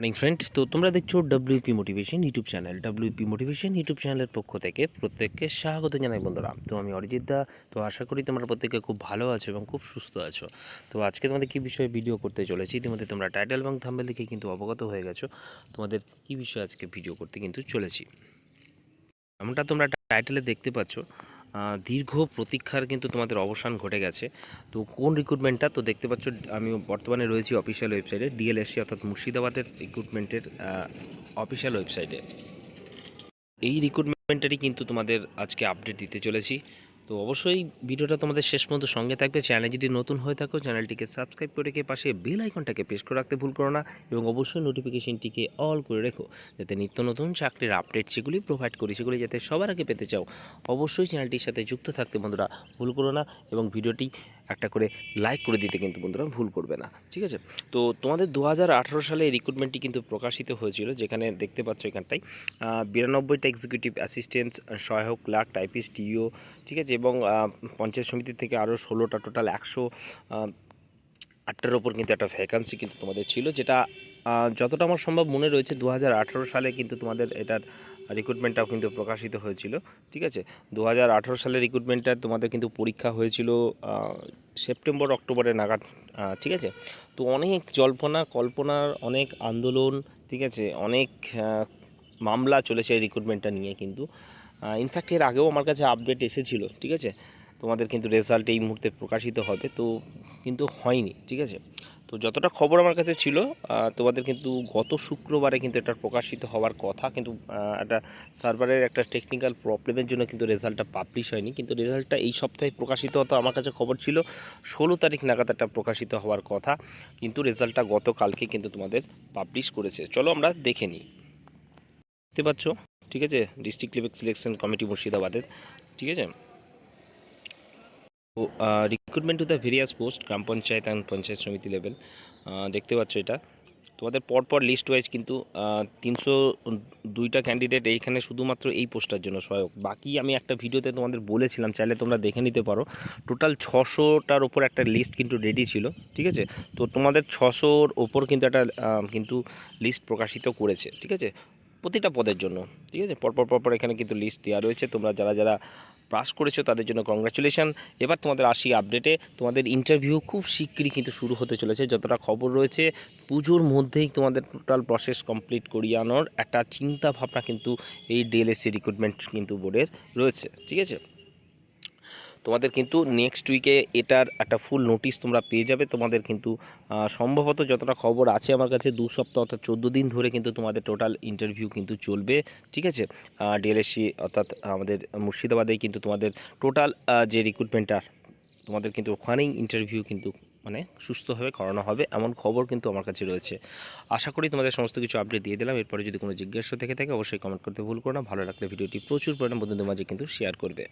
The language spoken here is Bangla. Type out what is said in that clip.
মর্নিং ফ্রেন্ড তো তোমরা দেখছ WP motivation YouTube channel WP motivation YouTube চ্যানেলের পক্ষ থেকে প্রত্যেককে স্বাগত জানাই, বন্ধুরা। তো আমি অরিজিৎ দা। তো আশা করি তোমরা প্রত্যেকে খুব ভালো আছো এবং খুব সুস্থ আছো। তো আজকে তোমাদের কী বিষয়ে ভিডিও করতে চলেছি? ইতিমধ্যে তোমরা টাইটেল এবং থাম্বেল দেখে কিন্তু অবগত হয়ে গেছো। তোমাদের কী বিষয়ে আজকে ভিডিও করতে কিন্তু চলেছি। এমনটা তোমরা টাইটেলে দেখতে পাচ্ছ। দীর্ঘ প্রতীক্ষার কিন্তু তোমাদের অবসান ঘটে গেছে। তো কোন রিক্রুটমেন্টটা তো দেখতে পাচ্ছ, আমি বর্তমানে রয়েছি অফিসিয়াল ওয়েবসাইটে ডিএলএসসি অর্থাৎ মুর্শিদাবাদের রিক্রুটমেন্টের অফিসিয়াল ওয়েবসাইটে এই রিক্রুটমেন্টেরই কিন্তু তোমাদের আজকে আপডেট দিতে চলেছি। তো অবশ্যই ভিডিওটা তোমাদের শেষ পর্যন্ত সঙ্গে থাকবে। চ্যানেল যদি নতুন হয়ে থাকো, চ্যানেলটিকে সাবস্ক্রাইব করে রেখে পাশে বেল আইকনটাকে প্রেস করে রাখতে ভুল করো না এবং অবশ্যই নোটিফিকেশনটিকে অল করে রেখো, যাতে নিত্য নতুন চাকরির আপডেট সেগুলি প্রোভাইড করি, সেগুলি যাতে সবার আগে পেতে চাও। অবশ্যই চ্যানেলটির সাথে যুক্ত থাকতে বন্ধুরা ভুল করো না এবং ভিডিওটি একটা করে লাইক করে দিতে কিন্তু বন্ধুরা ভুল করবে না, ঠিক আছে? তো তোমাদের দু হাজার আঠেরো সালে এই রিক্রুটমেন্টটি কিন্তু প্রকাশিত হয়েছিল, যেখানে দেখতে পাচ্ছ এখানটায় বিরানব্বইটা এক্সিকিউটিভ অ্যাসিস্ট্যান্ট সহায়ক ক্লার্ক টাইপিস্ট টিও ঠিক আছে? এবং পঞ্চায়েত সমিতি থেকে আরও ষোলোটা টোটাল একশো আটটার ওপর কিন্তু একটা ভ্যাকান্সি কিন্তু তোমাদের ছিল, যেটা যতটা আমার সম্ভব মনে রয়েছে দু হাজার আঠেরো সালে কিন্তু তোমাদের এটার রিক্রুটমেন্টটাও কিন্তু প্রকাশিত হয়েছিল, ঠিক আছে? দু সালে রিক্রুটমেন্টটা তোমাদের কিন্তু পরীক্ষা হয়েছিল সেপ্টেম্বর, অক্টোবরে নাগাদ ঠিক আছে? তো অনেক জল্পনা, কল্পনার, অনেক আন্দোলন, ঠিক আছে? অনেক মামলা চলেছে এই রিক্রুটমেন্টটা নিয়ে কিন্তু। ইনফ্যাক্ট এর আগেও আমার কাছে আপডেট এসেছিল, ঠিক আছে? তোমাদের কিন্তু রেজাল্ট এই মুহূর্তে প্রকাশিত হবে, তো কিন্তু হয়নি, ঠিক আছে? তো যতটা খবর আমার কাছে ছিল তোমাদের কিন্তু গত শুক্রবারে কিন্তু এটা প্রকাশিত হওয়ার কথা, কিন্তু একটা সার্ভারের একটা টেকনিক্যাল প্রবলেমের জন্য কিন্তু রেজাল্টটা পাবলিশ হয়নি। কিন্তু রেজাল্টটা এই সপ্তাহে প্রকাশিত হতো আমার কাছে খবর ছিল, ষোলো তারিখ নাগাদ একটা প্রকাশিত হওয়ার কথা, কিন্তু রেজাল্টটা গতকালকে কিন্তু তোমাদের পাবলিশ করেছে। চলো আমরা দেখে নিই। দেখতে পাচ্ছ? ঠিক আছে? ডিস্ট্রিক্ট লেভেল সিলেকশন কমিটি মুর্শিদাবাদের। ঠিক আছে? Recruitment to the various post gram panchayat and panchayat samiti level দেখতে পাচ্ছ এটা। তোমাদের পরপর লিস্ট ওয়াইজ কিন্তু তিনশো দুইটা ক্যান্ডিডেট এইখানে শুধুমাত্র এই পোস্টার জন্য সহায়ক। বাকি আমি একটা ভিডিওতে তোমাদের বলেছিলাম, চাইলে তোমরা দেখে নিতে পারো। টোটাল ছশোটার ওপর একটা লিস্ট কিন্তু রেডি ছিল, ঠিক আছে? তো তোমাদের ছশোর ওপর কিন্তু একটা কিন্তু লিস্ট প্রকাশিত করেছে, ঠিক আছে? প্রতিটা পদের জন্য, ঠিক আছে? পরপর পরপর এখানে কিন্তু লিস্ট দেওয়া রয়েছে। তোমরা যারা যারা পাস করেছ, তাদের জন্য কংগ্রাচুলেশান এবার তোমাদের আসি আপডেটে তোমাদের ইন্টারভিউ খুব শিগগিরই কিন্তু শুরু হতে চলেছে। যতটা খবর রয়েছে, পুজোর মধ্যেই তোমাদের টোটাল প্রসেস কমপ্লিট করিয়ে আনোর একটা চিন্তা ভাবনা কিন্তু এই ডিএলএসসি রিক্রুটমেন্ট কিন্তু বোর্ডের রয়েছে। ঠিক আছে? তোমাদের কিন্তু নেক্সট উইকে এটার একটা ফুল নোটিশ তোমরা পেয়ে যাবে। তোমাদের কিন্তু সম্ভবত যতটা খবর আছে আমার কাছে, দু সপ্তাহ অর্থাৎ চোদ্দ দিন ধরে কিন্তু তোমাদের টোটাল ইন্টারভিউ কিন্তু চলবে, ঠিক আছে? ডিএলএসসি অর্থাৎ আমাদের মুর্শিদাবাদে কিন্তু তোমাদের টোটাল যে রিক্রুটমেন্টটার তোমাদের কিন্তু ওখানেই ইন্টারভিউ কিন্তু মানে সুস্থভাবে করানো হবে, এমন খবর কিন্তু আমার কাছে রয়েছে। আশা করি তোমাদের সমস্ত কিছু আপডেট দিয়ে দিলাম। এরপরে যদি কোনো জিজ্ঞাসা থেকে থাকে, অবশ্যই কমেন্ট করতে ভুল করো না। ভালো লাগলে ভিডিওটি প্রচুর পরিমাণ বন্ধুদের মাঝে কিন্তু শেয়ার করবে।